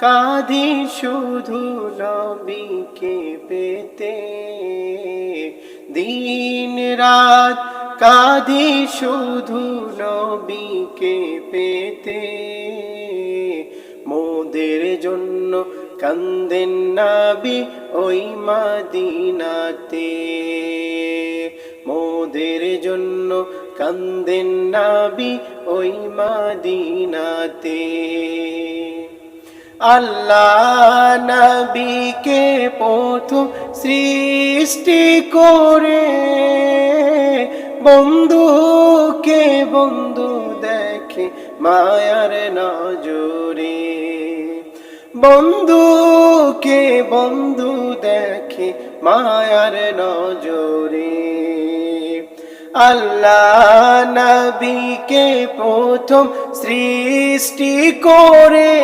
কাঁদি শুধু নবীকে পেতে। দিন রাত কাঁদি শুধু নবীকে পেতে। মোদের জন্য কান্দেন নাবি ওই মাদিনাতে। মোদের জন্য কান্দেন নাবি ওই মাদিনাতে। আল্লাহ নবীকে প্রথম সৃষ্টি করে বন্ধুকে বন্ধু দেখে মায়ার নজরে। বন্ধুকে বন্ধু দেখে মায়ার নজরে। আল্লাহ নবীকে প্রথম সৃষ্টি করে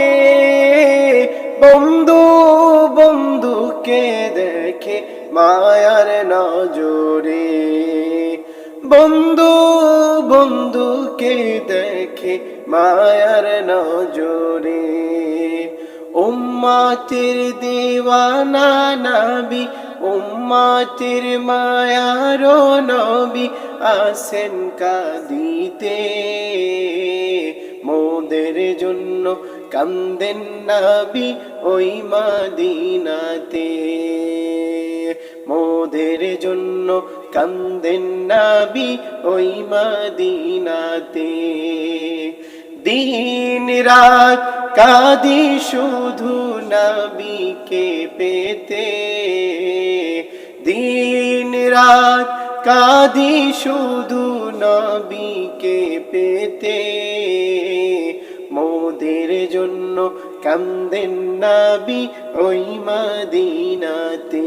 বন্ধু বন্ধুকে দেখে মায়ার নজরে। বন্ধু বন্ধুকে দেখে মায়ার নজরে। উম্মাতির দিওয়ানা নবী, উম্মাতির মায়ার নবী আসেন কাঁদিতে। মোদের জন্য কান্দেন নবী ওই মাদিনাতে। মোদের জন্য কান্দেন নবী ওই মাদিনাতে। দিন রাত কাদি শুধু নবীকে পেতে। দিন রাত কাদি শুধু নবীকে পেতে। মোদের জন্য কান্দেন নাবি ওই মদিনাতে।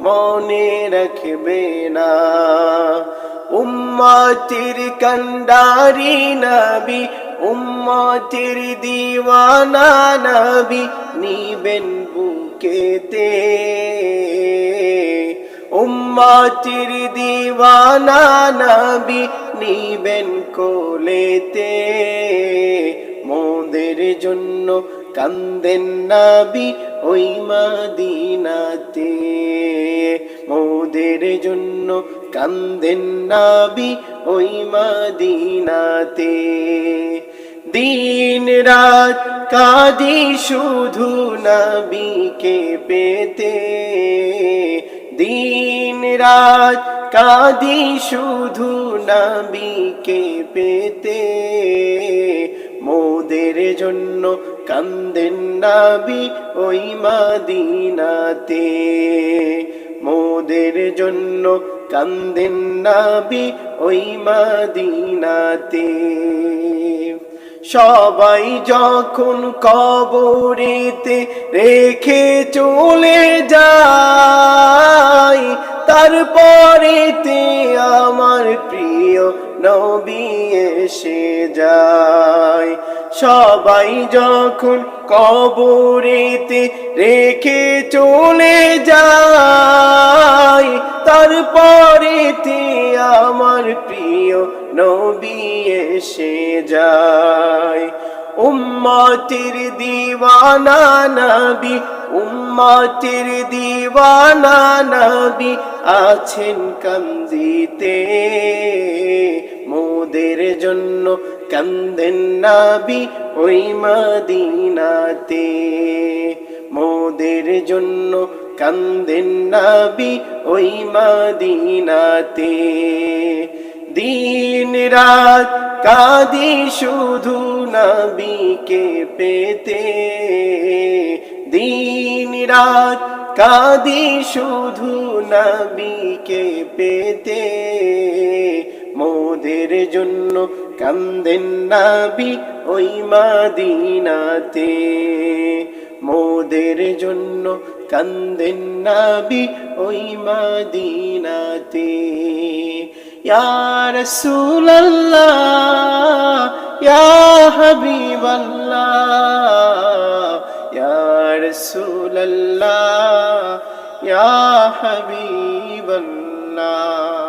মনে রাখবে না। উম্মাতির কন্ডারি নবী, উম্মাতির দিওয়ানা নবী নিবেন বুকেতে। উম্মাতির দিওয়ানা নবী নিবেন কোলেতে। মোদের জন্য কান্দেন নাবি ওই মাদিনাতে। মোদের জন্য কান্দেন নাবি ওই মাদিনাতে। দিন রাত কাদি শুধু নবীকে পেতে। দিন রাত কাদি শুধু নবীকে পেতে। মোদের জন্য কান্দেন নাবি ওই মাদিনাতে। মোদের জন্য কান্দেন নাবি ওই মাদিনাতে। সবাই যখন কবরেতে রেখে চলে যায়, তারপরেতে আমার প্রিয় নবী এসে যায়। সবাই যখন কবরেতে রেখে চলে যায়, তারপরেতে আমার প্রিয় নবী এসে যায়। উম্মাতির দিওয়ানা নবী, উম্মাতির দিওয়ানা নবী আছেন কান্দিতে। মোদের জন্য কান্দেন নাবি ওই মদিনাতে। মোদের জন্য কান্দেন নাবি ওই মাদিনাতে। দিন রাত কাদি শুধু নবীকে পেতে। দিন রাত কাদি শুধু নবীকে পেতে। মোদের জন্য কান্দেন নাবি ওই মাদিনাতে। মোদের জন্য কান্দেন নাবি ওই মাদিনাতে। ইয়া রাসূলুল্লাহ, ইয়া হাবিবাল্লাহ, ইয়া রাসূলুল্লাহ, ইয়া হাবিবাল্লাহ।